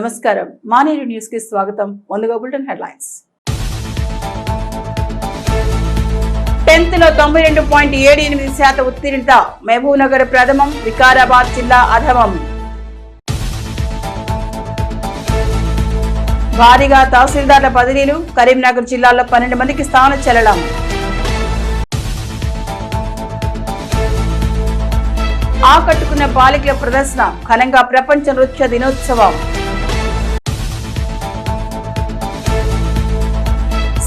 నమస్కారం. మానేరు న్యూస్కి స్వాగతం. ముందుగా బులెటిన్ హెడ్లైన్స్. టెన్త్లో తొంభై రెండు పాయింట్ ఏడు ఎనిమిది శాతం ఉత్తీర్ణత. మహబూబ్నగర్ ప్రథమం వికారాబాద్ జిల్లా అధమం. భారీగా తహసీల్దార్ల బదిలీలు. కరీంనగర్ జిల్లాలో పన్నెండు మందికి స్థాన చెల్లడం. ఆకట్టుకున్న బాలికల ప్రదర్శన. ఘనంగా ప్రపంచ నృత్య దినోత్సవం.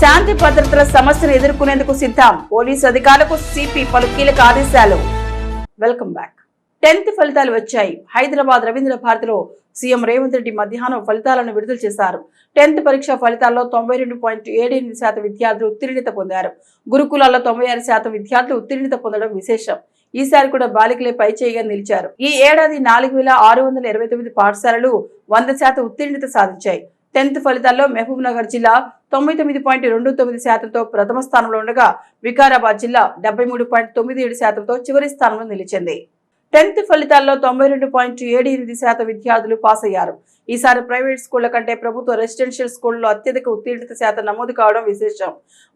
శాంతి భద్రతల సమస్యను ఎదుర్కొనేందుకు సిద్ధం. పోలీసు అధికారులకు సిపి పలు కీలక ఆదేశాలు. Welcome back. టెన్త్ ఫలితాలు వచ్చాయి. హైదరాబాద్ రవీంద్ర భారతిలో సీఎం రేవంత్ రెడ్డి మధ్యాహ్నం ఫలితాలను విడుదల చేశారు. టెన్త్ పరీక్ష ఫలితాల్లో తొంభై రెండు పాయింట్ ఏడు ఎనిమిది శాతం విద్యార్థులు ఉత్తీర్ణత పొందారు. గురుకులాల్లో తొంభై ఆరు శాతం విద్యార్థులు ఉత్తీర్ణత పొందడం విశేషం. ఈసారి కూడా బాలికలే పైచేయిగా నిలిచారు. ఈ ఏడాది నాలుగు వేల ఆరు వందల ఇరవై తొమ్మిది పాఠశాలలు వంద శాతం ఉత్తీర్ణత సాధించాయి. టెన్త్ ఫలితాల్లో మహబూబ్ నగర్ జిల్లా తొంభై తొమ్మిది పాయింట్ రెండు తొమ్మిది శాతంతో ప్రథమ స్థానంలో ఉండగా వికారాబాద్ జిల్లా డెబ్బై మూడు పాయింట్ తొమ్మిది ఏడు శాతంతో చివరి స్థానంలో నిలిచింది. టెన్త్ ఫలితాల్లో తొంభై రెండు పాయింట్ ఏడు ఎనిమిది శాతం విద్యార్థులు పాస్ అయ్యారు. ఈసారి ప్రైవేట్ స్కూళ్ళ కంటే ప్రభుత్వ రెసిడెన్షియల్ స్కూళ్ళలో అత్యధిక ఉత్తీర్ణత శాతం నమోదు కావడం విశేషం.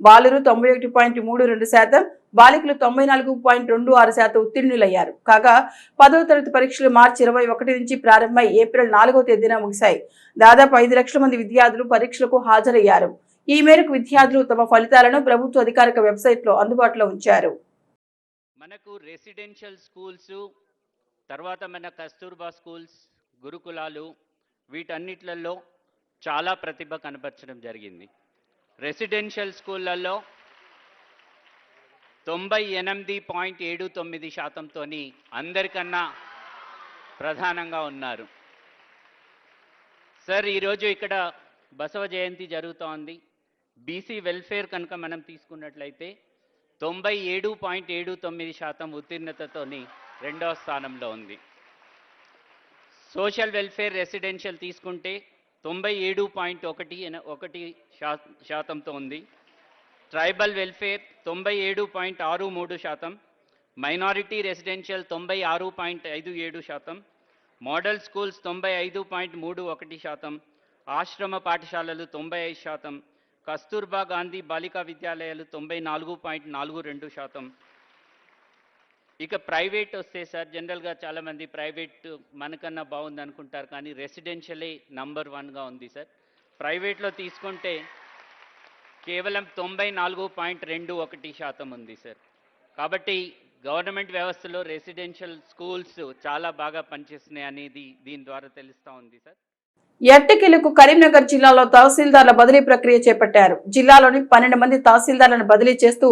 బాలురు తొంభై ఒకటి పాయింట్ మూడు రెండు శాతం బాలికలు తొంభై నాలుగు పాయింట్ రెండు ఆరు శాతం ఉత్తీర్ణులయ్యారు. కాగా పదవ తరగతి పరీక్షలు మార్చి ఇరవై ఒకటి నుంచి ప్రారంభమై ఏప్రిల్ నాలుగవ తేదీన ముగిశాయి. దాదాపు ఐదు లక్షల మంది విద్యార్థులు పరీక్షలకు హాజరయ్యారు. ఈ మేరకు విద్యార్థులు తమ ఫలితాలను ప్రభుత్వ అధికారిక వెబ్సైట్లో అందుబాటులో ఉంచారు. మనకు రెసిడెన్షియల్ స్కూల్స్ తర్వాత మన కస్తూర్బా స్కూల్స్ గురుకులాలు వీటన్నిట్లలో చాలా ప్రతిభ కనపరచడం జరిగింది. రెసిడెన్షియల్ స్కూళ్ళల్లో తొంభై ఎనిమిది పాయింట్ ఏడు తొమ్మిది శాతంతో అందరికన్నా ప్రధానంగా ఉన్నారు. సార్ ఈరోజు ఇక్కడ బసవ జయంతి జరుగుతోంది. బీసీ వెల్ఫేర్ కనుక మనం తీసుకున్నట్లయితే తొంభై ఏడు పాయింట్ ఏడు తొమ్మిది శాతం ఉత్తీర్ణతతోని రెండవ స్థానంలో ఉంది. సోషల్ వెల్ఫేర్ రెసిడెన్షియల్ తీసుకుంటే తొంభై ఏడు పాయింట్ ఒకటి ఒకటి శాతంతో ఉంది. ట్రైబల్ వెల్ఫేర్ తొంభై ఏడు పాయింట్ ఆరు మూడు శాతం. మైనారిటీ రెసిడెన్షియల్ తొంభై ఆరు పాయింట్ ఐదు ఏడు శాతం. మోడల్ స్కూల్స్ తొంభై ఐదు పాయింట్ మూడు ఒకటి శాతం. ఆశ్రమ పాఠశాలలు తొంభై ఐదు శాతం. కస్తూర్బా గాంధీ బాలికా విద్యాలయాలు తొంభై నాలుగు పాయింట్ నాలుగు రెండు శాతం. ఇక ప్రైవేట్ వస్తే సార్ జనరల్గా చాలామంది ప్రైవేట్ మనకన్నా బాగుంది అనుకుంటారు కానీ రెసిడెన్షియలే నంబర్ వన్గా ఉంది సార్. ప్రైవేట్లో తీసుకుంటే కేవలం తొంభై నాలుగు పాయింట్ రెండు ఒకటి శాతం ఉంది సార్. కాబట్టి గవర్నమెంట్ వ్యవస్థలో రెసిడెన్షియల్ స్కూల్స్ చాలా బాగా పనిచేస్తున్నాయి అనేది దీని ద్వారా తెలుస్తూ ఉంది సార్. ఎట్టకిలకు కరీంనగర్ జిల్లాలో తహసీల్దార్ల బదిలీ ప్రక్రియ చేపట్టారు. జిల్లాలోని పన్నెండు మంది తహసీల్దార్లను బదిలీ చేస్తూ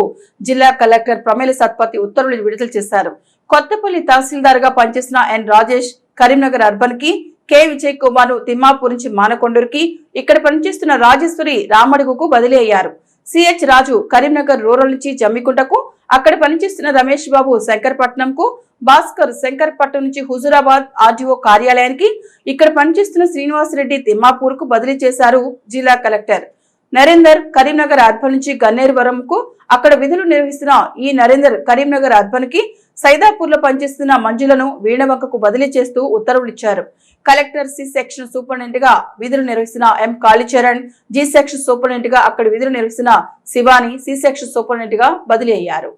జిల్లా కలెక్టర్ ప్రమేల సత్పతి ఉత్తర్వులు విడుదల చేశారు. కొత్తపల్లి తహసీల్దార్గా పనిచేసిన ఎన్ రాజేష్ కరీంనగర్ అర్బన్కి కె విజయ్ కుమార్ తిమ్మాపూర్ నుంచి మానకొండూరుకి ఇక్కడ పనిచేస్తున్న రాజేశ్వరి రామడుగుకు బదిలీ అయ్యారు. సిహెచ్ రాజు కరీంనగర్ రూరల్ నుంచి జమ్మికుంటకు అక్కడ పనిచేస్తున్న రమేష్ బాబు శంకర్పట్నంకు భాస్కర్ శంకర్పట్నం నుంచి హుజురాబాద్ ఆర్డీఓ కార్యాలయానికి ఇక్కడ పనిచేస్తున్న శ్రీనివాసరెడ్డి తిమ్మాపూర్కు బదిలీ చేశారు జిల్లా కలెక్టర్. నరేందర్ కరీంనగర్ అర్బన్ నుంచి గన్నేరువరంకు అక్కడ విధులు నిర్వహిస్తున్న ఈ నరేందర్ కరీంనగర్ అర్బన్కి సైదాపూర్లో పనిచేస్తున్న మంజులను వీణవంకకు బదిలీ చేస్తూ ఉత్తర్వులు ఇచ్చారు. కలెక్టర్ సి సెక్షన్ సూపరింటెండెంట్గా విధులు నిర్వహిస్తున్న ఎం కాళీచరణ్ జి సెక్షన్ సూపరింటెండెంట్గా అక్కడ విధులు నిర్వహిస్తున్న శివాని సి సెక్షన్ సూపరింటెండెంట్గా బదిలీ అయ్యారు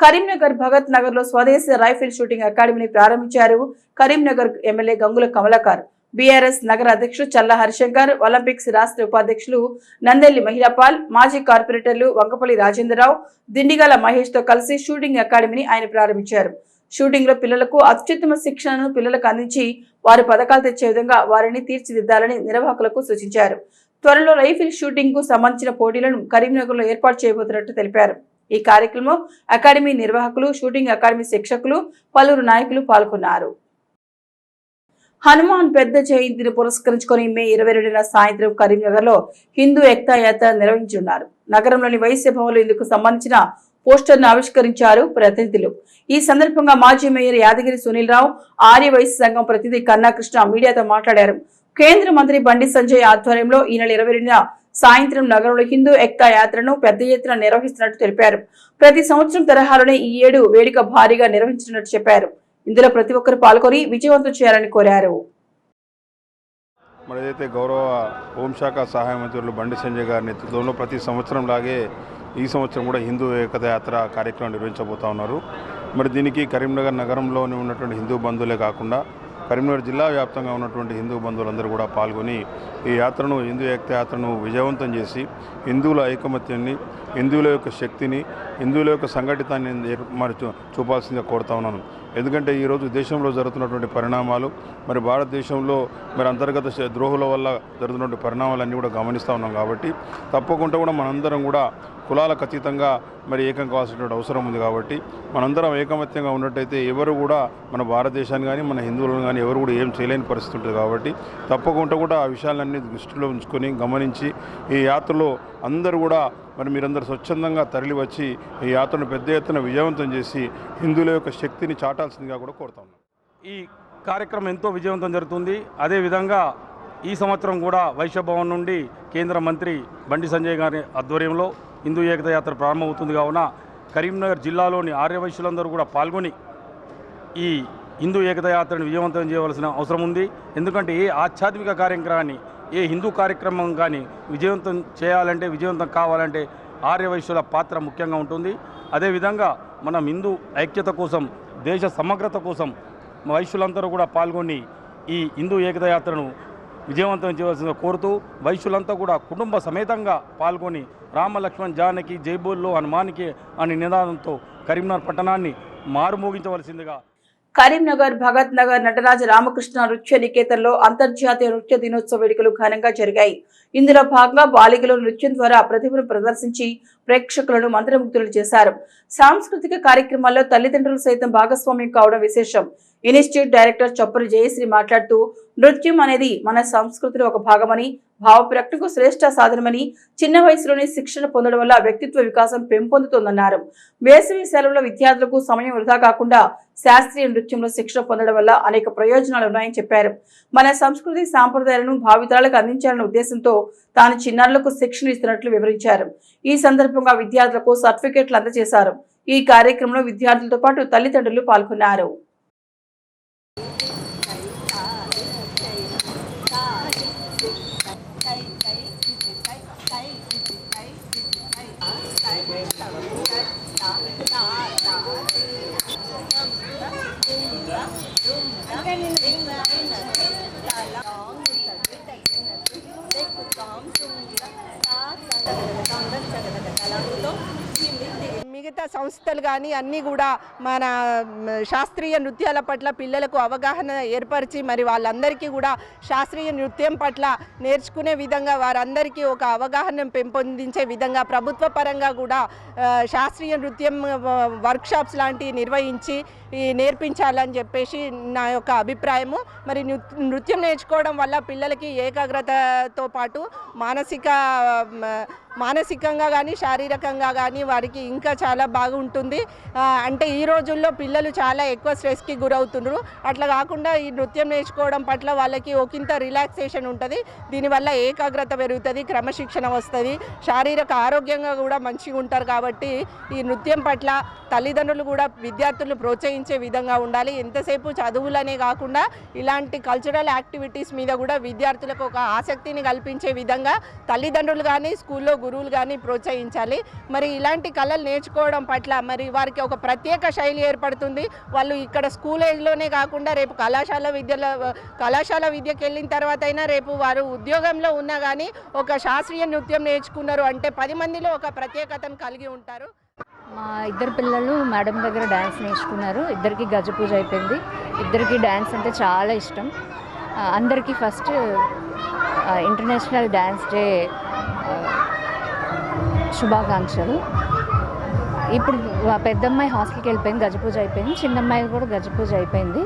కరీంనగర్ భగత్ నగర్లో స్వదేశీ రైఫిల్ షూటింగ్ అకాడమీని ప్రారంభించారు కరీంనగర్ ఎమ్మెల్యే గంగుల కమలాకర్. బీఆర్ఎస్ నగర అధ్యక్షుడు చల్ల హరిశంకర్ ఒలింపిక్స్ రాష్ట్ర ఉపాధ్యక్షులు నందెల్లి మహిళపాల్ మాజీ కార్పొరేటర్లు వంకపల్లి రాజేంద్రరావు దిండిగల మహేష్తో కలిసి షూటింగ్ అకాడమీని ఆయన ప్రారంభించారు. షూటింగ్లో పిల్లలకు అత్యుత్తమ శిక్షణను పిల్లలకు అందించి వారు పథకాలు తెచ్చే విధంగా వారిని తీర్చిదిద్దాలని నిర్వాహకులకు సూచించారు. త్వరలో రైఫిల్ షూటింగ్కు సంబంధించిన పోటీలను కరీంనగర్లో ఏర్పాటు చేయబోతున్నట్టు తెలిపారు. ఈ కార్యక్రమంలో అకాడమీ నిర్వాహకులు షూటింగ్ అకాడమీ శిక్షకులు పలువురు నాయకులు పాల్గొన్నారు. హనుమాన్ పెద్ద జయంతిని పురస్కరించుకొని మే ఇరవై రెండున సాయంత్రం కరీంనగర్లో హిందూ ఏక్తా యాత్ర నిర్వహించనున్నారు. నగరంలోని వైశ్య భవన్లో ఇందుకు సంబంధించిన పోస్టర్ను ఆవిష్కరించారు ప్రతినిధులు. ఈ సందర్భంగా మాజీ మేయర్ యాదగిరి సునీల్ రావు ఆర్య సంఘం ప్రతినిధి కన్నాకృష్ణ మీడియాతో మాట్లాడారు. కేంద్ర మంత్రి బండి సంజయ్ ఆధ్వర్యంలో ఈ నెల ఇరవై రెండున సాయంత్రం నగరంలో హిందూ ఏక్తా యాత్రను పెద్ద ఎత్తున నిర్వహిస్తున్నట్టు తెలిపారు. ప్రతి సంవత్సరం తరహాలోనే ఈ ఏడు వేడుక భారీగా నిర్వహించినట్టు చెప్పారు. ఇందులో ప్రతి ఒక్కరు పాల్గొని విజయవంతం చేయాలని కోరారు. మరి గౌరవ హోంశాఖ సహాయ మంత్రులు బండి సంజయ్ గారి నేతృత్వంలో ప్రతి సంవత్సరం లాగే ఈ సంవత్సరం కూడా హిందూ ఏకత యాత్ర కార్యక్రమం నిర్వహించబోతా ఉన్నారు. మరి దీనికి కరీంనగర్ నగరంలోనే ఉన్నటువంటి హిందూ బంధువులే కాకుండా కరీంనగర్ జిల్లా వ్యాప్తంగా ఉన్నటువంటి హిందూ బంధువులందరూ కూడా పాల్గొని ఈ యాత్రను హిందూ ఏకత యాత్రను విజయవంతం చేసి హిందువుల ఐకమత్యాన్ని హిందువుల యొక్క శక్తిని హిందువుల యొక్క సంఘటితాన్ని ఏర్- మరి చూపాల్సిందిగా కోరుతా ఉన్నాను. ఎందుకంటే ఈరోజు దేశంలో జరుగుతున్నటువంటి పరిణామాలు మరి భారతదేశంలో మరి అంతర్గత ద్రోహుల వల్ల జరుగుతున్నటువంటి పరిణామాలన్నీ కూడా గమనిస్తూ ఉన్నాం కాబట్టి తప్పకుండా కూడా మనందరం కూడా కులాలకు అతీతంగా మరి ఏకం కావాల్సినటువంటి అవసరం ఉంది కాబట్టి మనందరం ఏకమత్యంగా ఉన్నట్టయితే ఎవరు కూడా మన భారతదేశాన్ని కానీ మన హిందువులను కానీ ఎవరు కూడా ఏం చేయలేని పరిస్థితి ఉంటుంది కాబట్టి తప్పకుండా కూడా ఆ విషయాలన్నీ దృష్టిలో ఉంచుకొని గమనించి ఈ యాత్రలో అందరూ కూడా మరి మీరందరూ స్వచ్ఛందంగా తరలివచ్చి ఈ యాత్రను పెద్ద ఎత్తున విజయవంతం చేసి హిందువుల యొక్క శక్తిని చాటాల్సిందిగా కూడా కోరుతా ఉన్నాం. ఈ కార్యక్రమం ఎంతో విజయవంతం జరుగుతుంది. అదేవిధంగా ఈ సంవత్సరం కూడా వైశ్య భవన్ నుండి కేంద్ర మంత్రి బండి సంజయ్ గారి ఆధ్వర్యంలో హిందూ ఏకత యాత్ర ప్రారంభమవుతుంది కావున కరీంనగర్ జిల్లాలోని ఆర్యవైశ్యులందరూ కూడా పాల్గొని ఈ హిందూ ఏకత యాత్రను విజయవంతం చేయవలసిన అవసరం ఉంది. ఎందుకంటే ఏ ఆధ్యాత్మిక కార్యక్రమాన్ని ఏ హిందూ కార్యక్రమం కానీ విజయవంతం చేయాలంటే విజయవంతం కావాలంటే ఆర్యవైశ్యుల పాత్ర ముఖ్యంగా ఉంటుంది. అదేవిధంగా మనం హిందూ ఐక్యత కోసం దేశ సమగ్రత కోసం వైశ్యులందరూ కూడా పాల్గొని ఈ హిందూ ఏకత యాత్రను విజయవంతం చేయవలసిందిగా కోరుతూ వైశ్యులంతా కూడా కుటుంబ సమేతంగా పాల్గొని రామ లక్ష్మణ్ జానకి జైబోల్లో హనుమానికి అనే నినాదంతో కరీంనగర్ పట్టణాన్ని మారుమోగించవలసిందిగా కరీంనగర్ భగత్ నగర్ నటరాజ రామకృష్ణ నృత్య నికేతన్లో అంతర్జాతీయ నృత్య దినోత్సవ వేడుకలు ఘనంగా జరిగాయి. ఇందులో భాగంగా బాలికలు నృత్యం ద్వారా ప్రతిభను ప్రదర్శించి ప్రేక్షకులను మంత్రముగ్ధులు చేశారు. సాంస్కృతిక కార్యక్రమాల్లో తల్లిదండ్రులు సైతం భాగస్వామ్యం కావడం విశేషం. ఇన్స్టిట్యూట్ డైరెక్టర్ చప్పరి జయశ్రీ మాట్లాడుతూ నృత్యం అనేది మన సంస్కృతిలో ఒక భాగమని భావ ప్రకటనకు శ్రేష్ట సాధనమని చిన్న వయసులోనే శిక్షణ పొందడం వల్ల వ్యక్తిత్వ వికాసం పెంపొందుతోందన్నారు. వేసవి సెలవులో విద్యార్థులకు సమయం వృధా కాకుండా శాస్త్రీయ నృత్యంలో శిక్షణ పొందడం వల్ల అనేక ప్రయోజనాలు ఉన్నాయని చెప్పారు. మన సంస్కృతి సాంప్రదాయాలను భావితరాలకు అందించాలనే ఉద్దేశంతో తాను చిన్నారులకు శిక్షణ ఇస్తున్నట్లు వివరించారు. ఈ సందర్భంగా విద్యార్థులకు సర్టిఫికేట్లు అందజేశారు. ఈ కార్యక్రమంలో విద్యార్థులతో పాటు తల్లిదండ్రులు పాల్గొన్నారు. Então, మిగతా సంస్థలు కానీ అన్నీ కూడా మన శాస్త్రీయ నృత్యాల పట్ల పిల్లలకు అవగాహన ఏర్పరిచి మరి వాళ్ళందరికీ కూడా శాస్త్రీయ నృత్యం పట్ల నేర్చుకునే విధంగా వారందరికీ ఒక అవగాహన పెంపొందించే విధంగా ప్రభుత్వ పరంగా కూడా శాస్త్రీయ నృత్యం వర్క్షాప్స్ లాంటివి నిర్వహించి నేర్పించాలని చెప్పేసి నా యొక్క అభిప్రాయము. మరి నృత్యం నేర్చుకోవడం వల్ల పిల్లలకి ఏకాగ్రతతో పాటు మానసిక మానసికంగా కానీ శారీరకంగా కానీ వారికి ఇంకా చాలా బాగుంటుంది. అంటే ఈ రోజుల్లో పిల్లలు చాలా ఎక్కువ స్ట్రెస్కి గురవుతున్నారు అట్లా కాకుండా ఈ నృత్యం నేర్చుకోవడం పట్ల వాళ్ళకి ఒకంత రిలాక్సేషన్ ఉంటుంది. దీనివల్ల ఏకాగ్రత పెరుగుతుంది క్రమశిక్షణ వస్తుంది. శారీరక ఆరోగ్యంగా కూడా మంచిగా ఉంటారు కాబట్టి ఈ నృత్యం పట్ల తల్లిదండ్రులు కూడా విద్యార్థులు ప్రోత్సహించే విధంగా ఉండాలి. ఎంతసేపు చదువులనే కాకుండా ఇలాంటి కల్చరల్ యాక్టివిటీస్ మీద కూడా విద్యార్థులకు ఒక ఆసక్తిని కల్పించే విధంగా తల్లిదండ్రులు కానీ స్కూల్లో గురువులు కానీ ప్రోత్సహించాలి. మరి ఇలాంటి కళలు నేర్చుకోవడం పట్ల మరి వారికి ఒక ప్రత్యేక శైలి ఏర్పడుతుంది. వాళ్ళు ఇక్కడ స్కూల్ ఏజ్లోనే కాకుండా రేపు కళాశాల విద్యలో కళాశాల విద్యకి వెళ్ళిన తర్వాత అయినా రేపు వారు ఉద్యోగంలో ఉన్నా కానీ ఒక శాస్త్రీయ నృత్యం నేర్చుకున్నారు. అంటే పది మందిలో ఒక ప్రత్యేకతను కలిగి ఉంటారు. మా ఇద్దరు పిల్లలు మేడం దగ్గర డ్యాన్స్ నేర్చుకున్నారు. ఇద్దరికి గజ పూజ అయిపోయింది. ఇద్దరికి డ్యాన్స్ అంటే చాలా ఇష్టం. అందరికీ ఫస్ట్ ఇంటర్నేషనల్ డ్యాన్స్ డే శుభాకాంక్షలు. ఇప్పుడు పెద్దమ్మాయి హాస్టల్కి వెళ్ళిపోయింది గజపూజ అయిపోయింది. చిన్నమ్మాయి కూడా గజపూజ అయిపోయింది.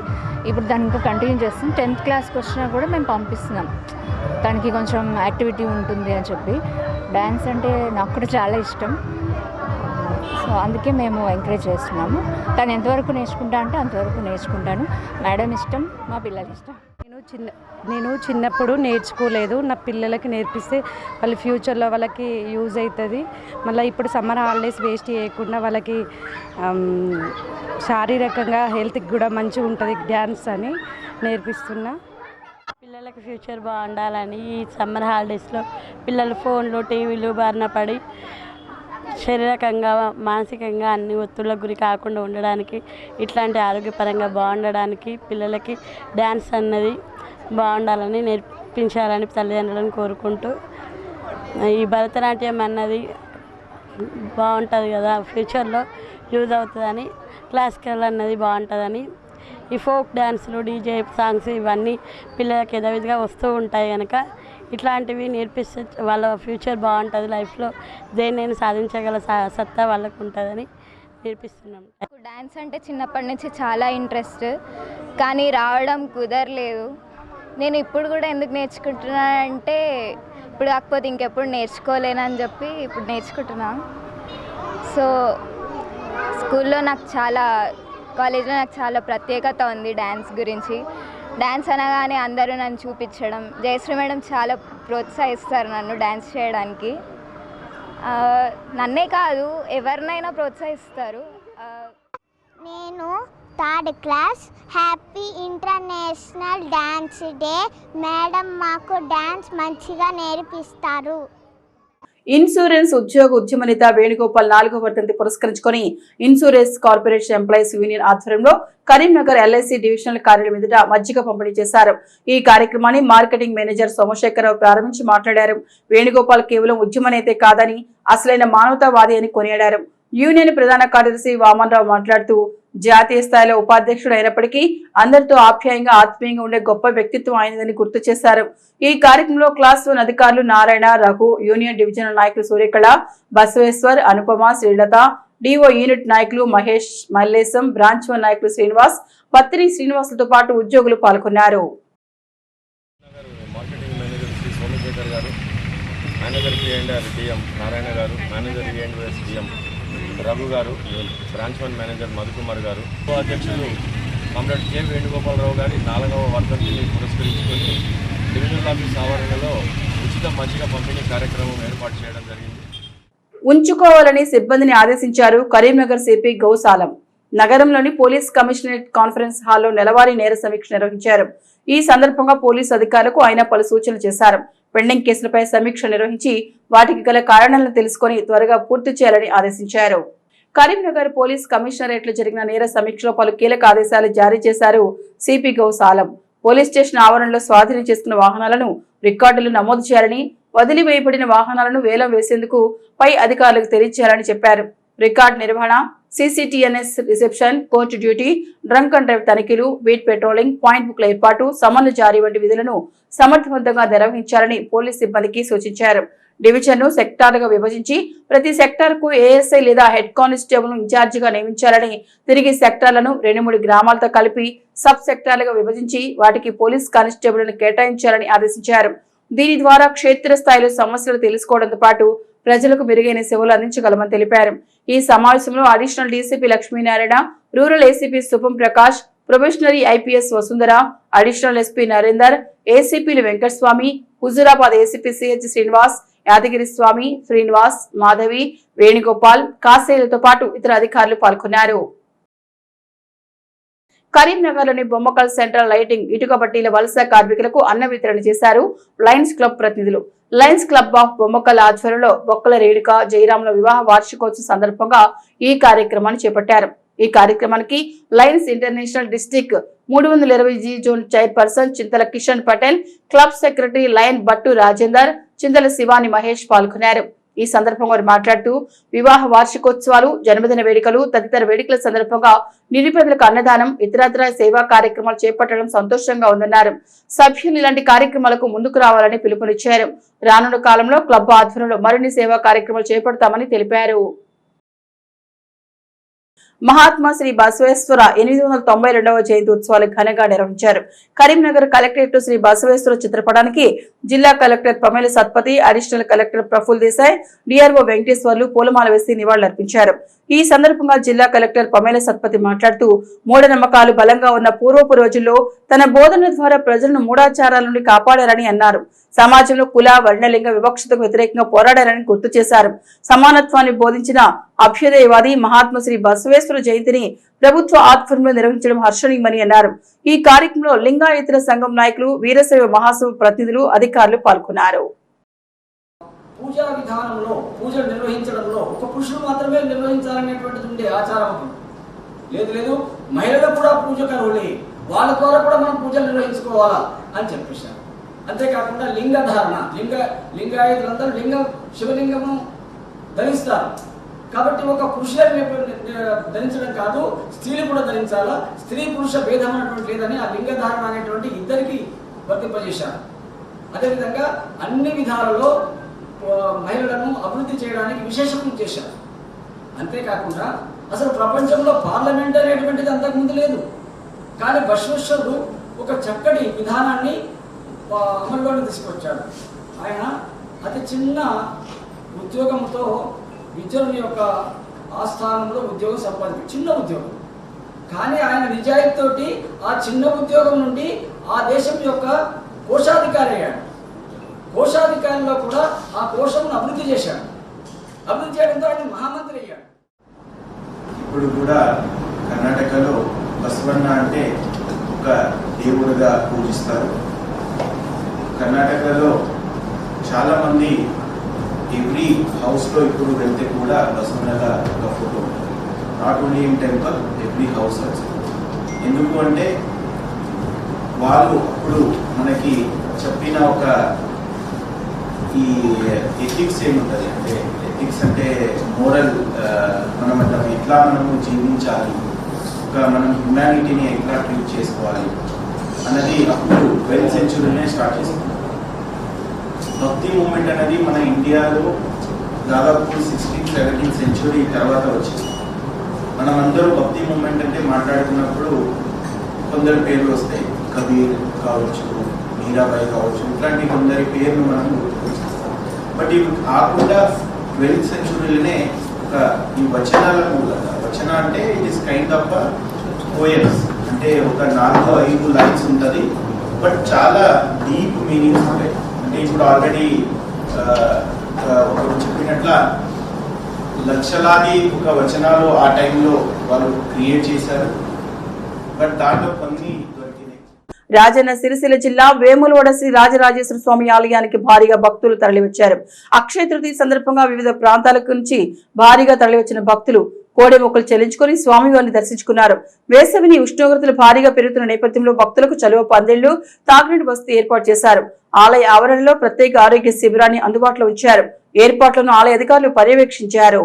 ఇప్పుడు దాన్ని ఇంకా కంటిన్యూ చేస్తాం టెన్త్ క్లాస్కి వచ్చినా కూడా మేము పంపిస్తున్నాం. తనకి కొంచెం యాక్టివిటీ ఉంటుంది అని చెప్పి. డ్యాన్స్ అంటే నాకు కూడా చాలా ఇష్టం. సో అందుకే మేము ఎంకరేజ్ చేస్తున్నాము. తను ఎంతవరకు నేర్చుకుంటా అంటే అంతవరకు నేర్చుకుంటాను. మేడం ఇష్టం మా పిల్లలు ఇష్టం. చిన్న నేను చిన్నప్పుడు నేర్చుకోలేదు. నా పిల్లలకి నేర్పిస్తే వాళ్ళ ఫ్యూచర్లో వాళ్ళకి యూజ్ అవుతుంది మళ్ళీ ఇప్పుడు సమ్మర్ హాలిడేస్ వేస్ట్ చేయకుండా వాళ్ళకి శారీరకంగా హెల్త్కి కూడా మంచిగా ఉంటుంది డ్యాన్స్ అని నేర్పిస్తున్నా. పిల్లలకి ఫ్యూచర్ బాగుండాలని ఈ సమ్మర్ హాలిడేస్లో పిల్లలు ఫోన్లు టీవీలు బారిన పడి శారీరకంగా మానసికంగా అన్ని ఒత్తులకు గురి కాకుండా ఉండడానికి ఇట్లాంటి ఆరోగ్యపరంగా బాగుండడానికి పిల్లలకి డ్యాన్స్ అన్నది బాగుండాలని నేర్పించాలని తల్లిదండ్రులను కోరుకుంటూ ఈ భరతనాట్యం అన్నది బాగుంటుంది కదా ఫ్యూచర్లో యూజ్ అవుతుందని క్లాసికల్ అన్నది బాగుంటుందని ఈ ఫోక్ డ్యాన్సులు డీజే సాంగ్స్ ఇవన్నీ పిల్లలకి యథావిధిగా వస్తూ ఉంటాయి కనుక ఇట్లాంటివి నేర్పిస్తే వాళ్ళ ఫ్యూచర్ బాగుంటుంది లైఫ్లో దేన్నైనా సాధించగల సత్తా వాళ్ళకు ఉంటుందని నేర్పిస్తున్నాం. డ్యాన్స్ అంటే చిన్నప్పటి నుంచి చాలా ఇంట్రెస్ట్ కానీ రావడం కుదరలేదు. నేను ఇప్పుడు కూడా ఎందుకు నేర్చుకుంటున్నా అంటే ఇప్పుడు కాకపోతే ఇంకెప్పుడు నేర్చుకోలేనని చెప్పి ఇప్పుడు నేర్చుకుంటున్నా. సో స్కూల్లో నాకు చాలా కాలేజ్లో నాకు చాలా ప్రత్యేకత ఉంది డ్యాన్స్ గురించి. డ్యాన్స్ అనగానే అందరూ నన్ను చూపించడం. జయశ్రీ మేడం చాలా ప్రోత్సహిస్తారు నన్ను డ్యాన్స్ చేయడానికి. నన్నే కాదు ఎవరినైనా ప్రోత్సహిస్తారు. నేను third class. Happy international dance day. Madam మాకు డ్యాన్స్ మంచిగా నేర్పిస్తారు. ఇన్సూరెన్స్ ఉద్యోగ ఉద్యమ నేత వేణుగోపాల్ నాలుగో వర్ధంతి పురస్కరించుకొని ఇన్సూరెన్స్ కార్పొరేషన్ ఎంప్లాయీస్ యూనియన్ ఆధ్వర్యంలో కరీంనగర్ ఎల్ఐసి డివిజనల్ కార్యాలయం ఎదుట మజ్జిగ పంపిణీ చేశారు. ఈ కార్యక్రమాన్ని మార్కెటింగ్ మేనేజర్ సోమశేఖరరావు ప్రారంభించి మాట్లాడారు. వేణుగోపాల్ కేవలం ఉద్యమ నేతే కాదని అసలైన మానవతావాది అని కొనియాడారు. యూనియన్ ప్రధాన కార్యదర్శి వామన్రావు మాట్లాడుతూ జాతీయ స్థాయిలో ఉపాధ్యక్షుడు అయినప్పటికీ అందరితో ఆప్యాయంగా ఆత్మీయంగా ఉండే గొప్ప వ్యక్తిత్వం ఆయనదని గుర్తు చేశారు. ఈ కార్యక్రమంలో క్లాస్ వన్ అధికారులు నారాయణ రఘు యూనియన్ డివిజనల్ నాయకులు సూర్యకళ బసవేశ్వర్ అనుపమ శ్రీలత డిఓ యూనిట్ నాయకులు మహేష్ మల్లేశం బ్రాంచ్ వన్ నాయకులు శ్రీనివాస్ పత్రి శ్రీనివాసులతో పాటు ఉద్యోగులు పాల్గొన్నారు. మేనేజర్ గారు మేనేజర్ డిఎం నారాయణ గారు మేనేజర్ డిఎం రఘు గారు బ్రాంచ్ వన్ మేనేజర్ మధుకుమార్ గారు అధ్యక్షులు కామ్రేడ్ కె వేణుగోపాలరావు గారి నాలుగవ వర్ధంతిని పురస్కరించుకొని డివిజనల్ ఆఫీస్ ఆవరణలో ఉచిత మజ్జిగ పంపిణీ కార్యక్రమం ఏర్పాటు చేయడం జరిగింది. ఉంచుకోవాలని సిబ్బందిని ఆదేశించారు కరీంనగర్ సిపి గౌసాలం. నగరంలోని పోలీస్ కమిషనరేట్ కాన్ఫరెన్స్ హాల్లో నెలవారీ నేర సమీక్ష నిర్వహించారు. ఈ సందర్భంగా పోలీసు అధికారులకు ఆయన పలు సూచనలు చేశారు. పెండింగ్ కేసులపై సమీక్ష నిర్వహించి వాటికి గల కారణాలను తెలుసుకొని త్వరగా పూర్తి చేయాలని ఆదేశించారు. కరీంనగర్ పోలీస్ కమిషనరేట్లో జరిగిన నేర సమీక్షలో పలు కీలక ఆదేశాలు జారీ చేశారు సిపి గౌసాలం. పోలీస్ స్టేషన్ ఆవరణలో స్వాధీనం చేసుకున్న వాహనాలను రికార్డులు నమోదు చేయాలని వదిలివేయబడిన వాహనాలను వేలం వేసేందుకు పై అధికారులకు తెలియజేయాలని చెప్పారు. రికార్డ్ నిర్వహణ CCTNS reception court duty drunk and drive తనిఖీలు బీట్ పెట్రోలింగ్ పాయింట్ బుక్ల ఏర్పాటు సమన్లు జారీ వంటి విధులను సమర్థవంతంగా నిర్వహించాలని పోలీస్ సిబ్బందికి సూచించారు. డివిజన్ను సెక్టార్లుగా విభజించి ప్రతి సెక్టార్కు ఏఎస్ఐ లేదా హెడ్ కానిస్టేబుల్ ఇన్ఛార్జిగా నియమించాలని తిరిగి సెక్టార్లను రెండు మూడు గ్రామాలతో కలిపి సబ్ సెక్టార్లుగా విభజించి వాటికి పోలీస్ కానిస్టేబుల్ను కేటాయించాలని ఆదేశించారు. దీని ద్వారా క్షేత్రస్థాయిలో సమస్యలు తెలుసుకోవడంతో పాటు ప్రజలకు మెరుగైన సేవలు అందించగలమని తెలిపారు. ఈ సమావేశంలో additional DCP Lakshminarayana rural ACP Supam Prakash probationary IPS Vasundhara additional SP Narender ఏసీపీలు Venkataswamy Huzurabad ACP CH Srinivas Yadagiri Swamy Srinivas Madhavi Venugopal కాసేలతో పాటు ఇతర అధికారులు పాల్గొన్నారు. కరీంనగర్లోని బొమ్మకల్ సెంట్రల్ లైటింగ్ ఇటుక బట్టీల వలస కార్మికులకు అన్న వితరణ చేశారు లయన్స్ క్లబ్ ప్రతినిధులు. లయన్స్ క్లబ్ ఆఫ్ బొమ్మకల్ ఆధ్వర్యంలో బొక్కల రేణుక జయరాముల వివాహ వార్షికోత్సవం సందర్భంగా ఈ కార్యక్రమాన్ని చేపట్టారు. ఈ కార్యక్రమానికి లయన్స్ ఇంటర్నేషనల్ డిస్టిక్ మూడు వందల ఇరవై G zone chairperson Chintala Kishan Patel club secretary lion Bhattu Rajender Chintala Shivani Mahesh పాల్గొన్నారు. ఈ సందర్భంగా వారు మాట్లాడుతూ వివాహ వార్షికోత్సవాలు జన్మదిన వేడుకలు తదితర వేడుకల సందర్భంగా నిరుపేదలకు అన్నదానం ఇతరత్ర సేవా కార్యక్రమాలు చేపట్టడం సంతోషంగా ఉందన్నారు. సభ్యులు ఇలాంటి కార్యక్రమాలకు ముందుకు రావాలని పిలుపునిచ్చారు. రానున్న కాలంలో క్లబ్ ఆధ్వర్యంలో మరిన్ని సేవా కార్యక్రమాలు చేపడతామని తెలిపారు. మహాత్మా శ్రీ బసవేశ్వర ఎనిమిది వందల తొంభై రెండవ జయంతి ఉత్సవాలు ఘనంగా నిర్వహించారు. కరీంనగర్ కలెక్టరేట్ శ్రీ బసవేశ్వర చిత్రపటానికి జిల్లా collector Pamela Satpathy additional collector Praful Desai DRO Venkateshwarlu పూలమాల వేసి నివాళులర్పించారు. ఈ సందర్భంగా జిల్లా కలెక్టర్ పమేల సత్పతి మాట్లాడుతూ మూఢనమ్మకాలు బలంగా ఉన్న పూర్వపు రోజుల్లో తన బోధన ద్వారా ప్రజలను మూఢాచారాల నుండి కాపాడారని అన్నారు. సమాజంలో కుల వర్ణలింగ వివక్షతకు వ్యతిరేకంగా పోరాడారని గుర్తు చేశారు. సమానత్వాన్ని బోధించిన అభ్యుదయవాది మహాత్మ శ్రీ బసవేశ్వర జయంతిని ప్రభుత్వ ఆధ్వర్యంలో నిర్వహించడం హర్షణీయమని అన్నారు. ఈ కార్యక్రమంలో లింగాయతుల సంఘం నాయకులు వీరశైవ మహాసభ ప్రతినిధులు అధికారులు పాల్గొన్నారు. పూజా విధానంలో పూజలు నిర్వహించడంలో ఒక పురుషుడు మాత్రమే నిర్వహించాలనేటువంటిది ఉండే ఆచారం లేదు లేదు మహిళలకు కూడా పూజకు అర్హులే వాళ్ళ ద్వారా కూడా మనం పూజలు నిర్వహించుకోవాలా అని చెప్పేశారు. అంతేకాకుండా లింగ ధారణ లింగ లింగాయుధులందరూ లింగ శివలింగము ధరిస్తారు. కాబట్టి ఒక పురుషులే ధరించడం కాదు స్త్రీలు కూడా ధరించాలా? స్త్రీ పురుష భేదం అనేటువంటి లేదని ఆ లింగ ధారణ అనేటువంటి ఇద్దరికి వర్తింపజేశారు. అదేవిధంగా అన్ని విధాలలో మహిళలను అభివృద్ధి చేయడానికి విశేషం చేశారు. అంతేకాకుండా అసలు ప్రపంచంలో పార్లమెంట్ అనేటువంటిది అంతకుముందు లేదు. కానీ బశ్వేశ్వరుడు ఒక చక్కటి విధానాన్ని ఆ, అమల్లోకి తీసుకొచ్చాడు. ఆయన అతి చిన్న ఉద్యోగంతో విద్యుని యొక్క ఆస్థానంలో ఉద్యోగం సంపాదించి చిన్న ఉద్యోగం. కానీ ఆయన నిజాయితీతోటి ఆ చిన్న ఉద్యోగం నుండి ఆ దేశం యొక్క కోశాధికారి అయ్యాడు. కోశాధికారిలో కూడా ఆ కోశంను అభివృద్ధి చేశాడు. అభివృద్ధి చేయడంతో ఆయన మహామంత్రి అయ్యాడు. ఇప్పుడు కూడా కర్ణాటకలో బసవన్న అంటే ఒక దేవుడుగా పూజిస్తారు. కర్ణాటకలో చాలామంది ఎవ్రీ హౌస్లో ఇప్పుడు వెళ్తే కూడా బసవన్నగా ఒక ఫోటో ఉంటుంది. Not only in temple every house also ఎందుకు అంటే వాళ్ళు అప్పుడు మనకి చెప్పిన ఒక ఈ ఎథిక్స్ ఏముంటుంది? అంటే ఎథిక్స్ అంటే మోరల్ మనం అట్లా ఎట్లా మనము జీవించాలి? ఒక మనం హ్యుమానిటీని ఎట్లా ట్రీట్ చేసుకోవాలి? అన్నది అప్పుడు ట్వెల్త్ సెంచురీనే స్టార్ట్ చేసుకున్నాం భక్తి మూమెంట్ అనేది మన ఇండియాలో దాదాపు సిక్స్టీన్ సెవెంటీన్ సెంచురీ తర్వాత వచ్చింది. మనం అందరూ భక్తి మూమెంట్ అంటే మాట్లాడుతున్నప్పుడు కొందరు పేర్లు వస్తాయి. కబీర్ కావచ్చు మీరాబాయి కావచ్చు ఇట్లాంటి కొందరి పేర్లు మనం బట్ ఇవి కాకుండా ట్వెల్త్ సెంచురీలోనే ఒక ఈ వచనాల మూలంగా వచన అంటే it is kind of poems అంటే ఒక నాలుగు ఐదు లైన్స్ ఉంటుంది. బట్ చాలా డీప్ మీనింగ్స్ ఉంటాయి. అంటే ఇప్పుడు ఆల్రెడీ ఒకరు చెప్పినట్ల లక్షలాది ఒక వచనాలు ఆ టైంలో వాళ్ళు క్రియేట్ చేశారు. బట్ దాంట్లో కొన్ని రాజన్న సిరిసిల్ల జిల్లా వేములవాడ శ్రీ రాజరాజేశ్వర స్వామి ఆలయానికి భారీగా భక్తులు తరలివచ్చారు. అక్షయ తృతీయ సందర్భంగా వివిధ ప్రాంతాల నుంచి భారీగా తరలివచ్చిన భక్తులు కోడె మొక్కలు చెల్లించుకుని స్వామివారిని దర్శించుకున్నారు. వేసవిని ఉష్ణోగ్రతలు భారీగా పెరుగుతున్న నేపథ్యంలో భక్తులకు చలువ పందిళ్ళు తాగునీటి వసతి ఏర్పాటు చేశారు. ఆలయ ఆవరణలో ప్రత్యేక ఆరోగ్య శిబిరాన్ని అందుబాటులో ఉంచారు. ఏర్పాట్లను ఆలయ అధికారులు పర్యవేక్షించారు.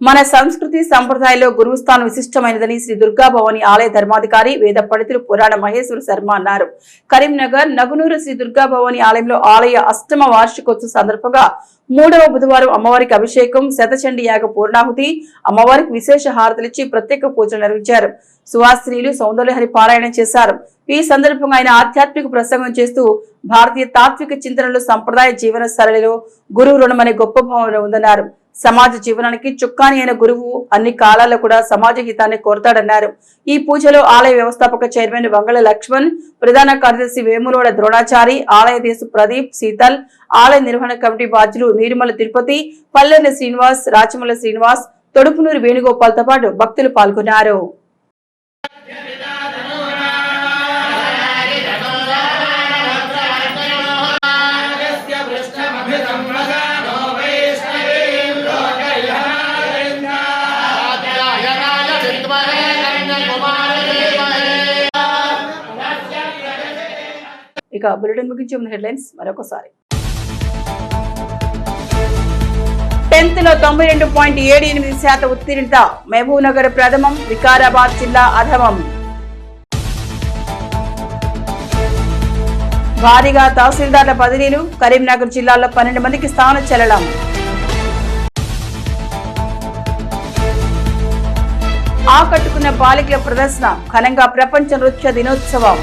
మన సంస్కృతి సంప్రదాయంలో గురువు స్థానం విశిష్టమైనదని శ్రీ దుర్గా భవాని ఆలయ ధర్మాధికారి వేద పండితులు పురాణ మహేశ్వర శర్మ అన్నారు. కరీంనగర్ నగునూరు శ్రీ దుర్గా భవాని ఆలయంలో ఆలయ అష్టమ వార్షికోత్సవ సందర్భంగా మూడవ బుధవారం అమ్మవారికి అభిషేకం శతచండి యాగ పూర్ణాహుతి అమ్మవారికి విశేష హారతులిచ్చి ప్రత్యేక పూజలు నిర్వహించారు. సువాసినీలు సౌందర్యహరి పారాయణ చేశారు. ఈ సందర్భంగా ఆయన ఆధ్యాత్మిక ప్రసంగం చేస్తూ భారతీయ తాత్విక చింతనలు సంప్రదాయ జీవన సరళిలో గురువు రుణం అనే గొప్ప భావన ఉందన్నారు. సమాజ జీవనానికి చుక్కాని అయిన గురువు అన్ని కాలాల్లో కూడా సమాజ హితాన్ని కోరతాడన్నారు. ఈ పూజలో ఆలయ వ్యవస్థాపక చైర్మన్ వంగళ లక్ష్మణ్ ప్రధాన కార్యదర్శి వేములవాడ ద్రోణాచారి ఆలయ దేశ ప్రదీప్ శీతల్ ఆలయ నిర్వహణ కమిటీ బాధ్యులు నీరుమల తిరుపతి పల్లెని శ్రీనివాస్ రాచమల శ్రీనివాస్ తొడుపునూరు వేణుగోపాల్తో పాటు భక్తులు పాల్గొన్నారు. ఇక బులెటిన్ ముగించే ముందు హెడ్లైన్స్ మరొకసారి. టెన్త్లో తొంభై రెండు పాయింట్ ఏడు ఎనిమిది శాతం ఉత్తీర్ణత మహబూబ్నగర్ ప్రథమం వికారాబాద్ జిల్లా అధమం. భారీగా తహసీల్దార్ల బదిలీలు కరీంనగర్ జిల్లాలో పన్నెండు మందికి స్థాన చెల్లడం. ఆకట్టుకున్న బాలికల ప్రదర్శన ఘనంగా ప్రపంచ నృత్య దినోత్సవం.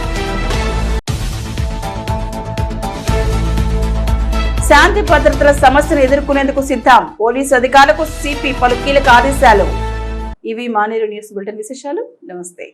శాంతి భద్రతల సమస్యను ఎదుర్కొనేందుకు సిద్ధం. పోలీసు అధికారులకు సిపి పలు కీలక ఆదేశాలు. ఇవి మానేరు న్యూస్ బులెటిన్ విశేషాలు. నమస్తే.